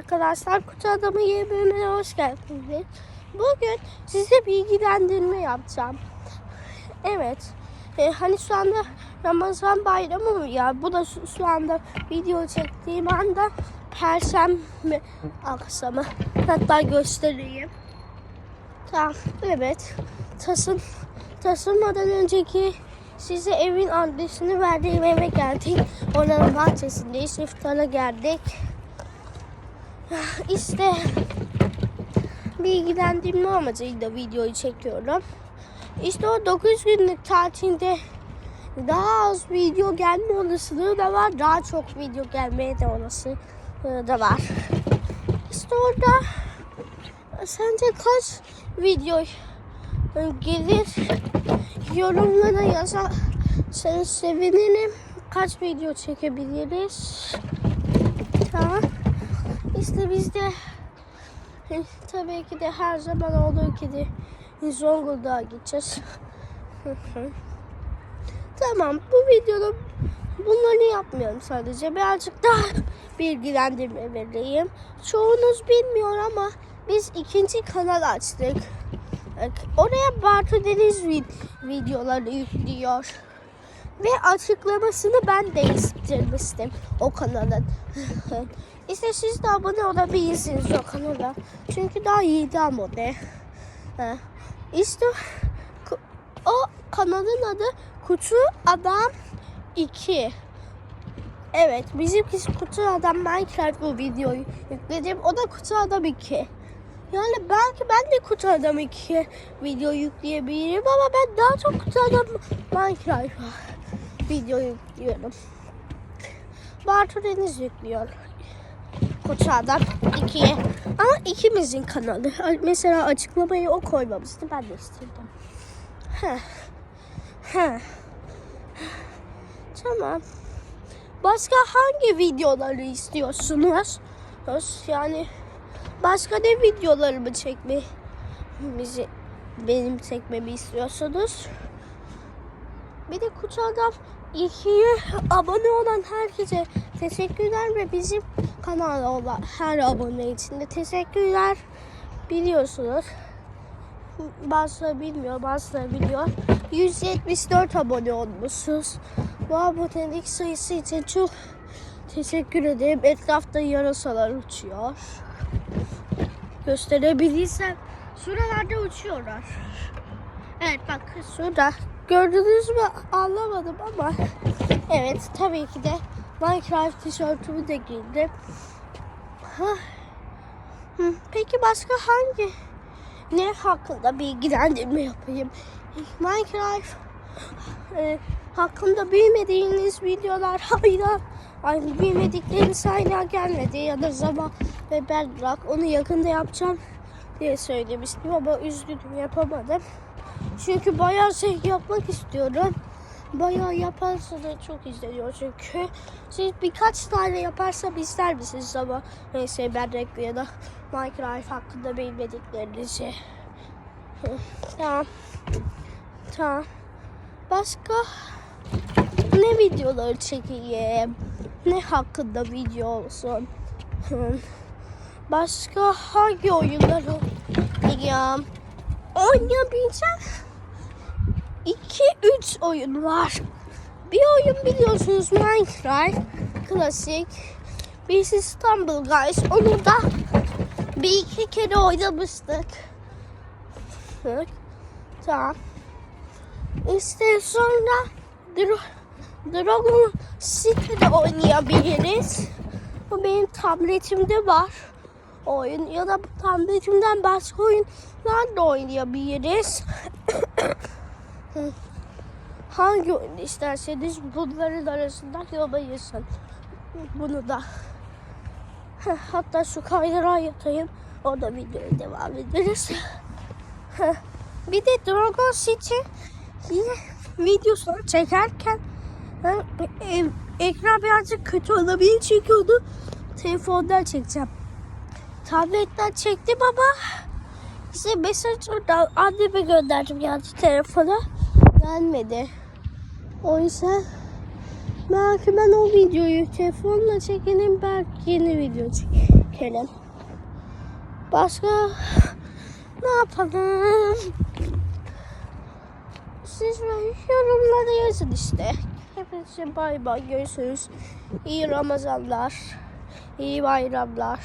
arkadaşlar. Kutu Adamı yeni hoş geldiniz. Bugün size bilgilendirme yapacağım. Evet. e, hani şu anda Ramazan bayramı mı ya? Bu da şu, şu anda video çektiğim anda Perşembe akşamı. Hatta göstereyim. Tamam. Evet. Tasın, taşınmadan önceki size evin adresini verdiğim eve geldik. Oranın bahçesindeyiz. İftara geldik. İşte bilgilendirme amacıyla videoyu çekiyorum. İşte o 9 günlük tatilde daha az video gelme olasılığı da var. Daha çok video gelmeye de olasılığı da var. İşte orada sence kaç video gelir yorumlara yazarsanız sevinirim. Kaç video çekebiliriz? İşte biz de e, tabii ki de her zaman olduğu gibi Zonguldak'a gideceğiz. tamam bu videoda bunları yapmıyorum sadece. Birazcık daha bilgilendirme vereyim. Çoğunuz bilmiyor ama biz ikinci kanal açtık. Oraya Bartu Deniz vid- videoları yüklüyor. Ve açıklamasını ben değiştirmiştim o kanalın. işte siz de abone olabilirsiniz o kanala. Çünkü daha iyiydi ama ne. Ha. İşte o kanalın adı Kutu Adam 2. Evet bizimkisi Kutu Adam Minecraft bu videoyu yükledim. O da Kutu Adam 2. Yani belki ben de Kutu Adam 2'ye video yükleyebilirim ama ben daha çok Kutu Adam Minecraft'a video yüklüyorum. Bartu Deniz yüklüyor. Adam 2'ye. Ama ikimizin kanalı. Mesela açıklamayı o koymamıştı. Ben de istedim. Heh. Tamam. Başka hangi videoları istiyorsunuz? Yani başka ne videolarımı çekme benim çekmemi istiyorsunuz? Bir de Adam 2'ye abone olan herkese teşekkürler ve bizim kanala olan her abone için de teşekkürler. Biliyorsunuz. Bazıları bilmiyor, bazıları biliyor. 174 abone olmuşsunuz. Bu abonelik sayısı için çok teşekkür ederim. Etrafta yarasalar uçuyor. Gösterebilirsem şuralarda uçuyorlar. Evet bak şurada. Gördünüz mü anlamadım ama evet tabii ki de Minecraft tişörtümü de giydim. Hı, Peki başka hangi ne hakkında bilgilendirme yapayım? Minecraft e, hakkında bilmediğiniz videolar hala ay, bilmedikleriniz hala gelmedi ya da zaman ve Bedrock onu yakında yapacağım diye söylemiştim ama üzgünüm yapamadım. Çünkü bayağı şey yapmak istiyorum. Bayağı yaparsa da çok izleniyor çünkü. Siz birkaç tane yaparsam ister misiniz ama neyse ben reklam ya da Minecraft hakkında bilmediklerinizi. Tamam. Tamam. Başka ne videoları çekeyim? Ne hakkında video olsun? Başka hangi oyunlar oynayacağım? Oynayabileceğim 2-3 oyun var. Bir oyun biliyorsunuz Minecraft klasik. Birisi Stumble Guys. Onu da bir iki kere oynamıştık. Tamam. İşte sonra Dro Dragon City'de oynayabiliriz. Bu benim tabletimde var oyun ya da tabletimden başka oyunlar da oynayabiliriz. Hangi oyun isterseniz bunların arasından yolayırsın. Bunu da. Hatta şu kaydırağa yatayım. Orada videoya devam ederiz. Bir de Dragon City videosunu çekerken ekran birazcık kötü olabilir çünkü onu telefondan çekeceğim. Tabletten çektim ama işte mesaj oradan anneme gönderdim yani telefona gelmedi. O yüzden belki ben o videoyu telefonla çekelim belki yeni video çekelim. Başka ne yapalım? Siz yorumlara yazın işte. Hepinize bay bay görüşürüz. İyi Ramazanlar. iyi bayramlar.